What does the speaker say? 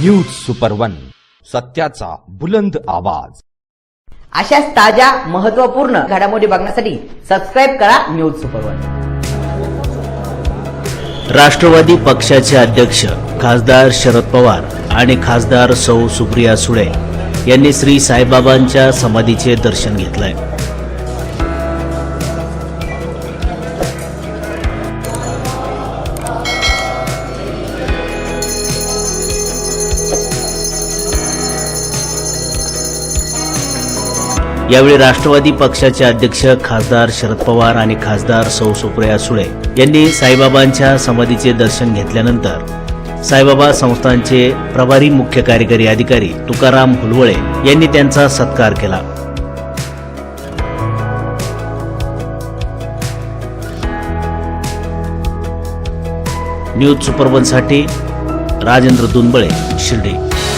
News super one सत्याचा बुलंद आवाज. अशाच ताज्या महत्त्वपूर्ण घडामोडी बघण्यासाठी सबस्क्राईब करा न्यूज सुपर वन राष्ट्रवादी पक्षाचे अध्यक्ष खासदार शरद पवार आणि खासदार सौ सुप्रिया सुळे यांनी श्री साईबाबांच्या समाधीचे दर्शन घेतलंय. यावेळी राष्ट्रवादी पक्षाचे अध्यक्ष खासदार शरद पवार आणि खासदार सौ सुप्रिया सुळे यांनी साईबाबांच्या समाधीचे दर्शन घेतल्यानंतर साईबाबा संस्थांचे प्रभारी मुख्य कार्यकारी अधिकारी तुकाराम हुलवळे यांनी त्यांचा सत्कार केला. न्यूज सुपरवनसाठी राजेंद्र दुनबळे शिर्डी.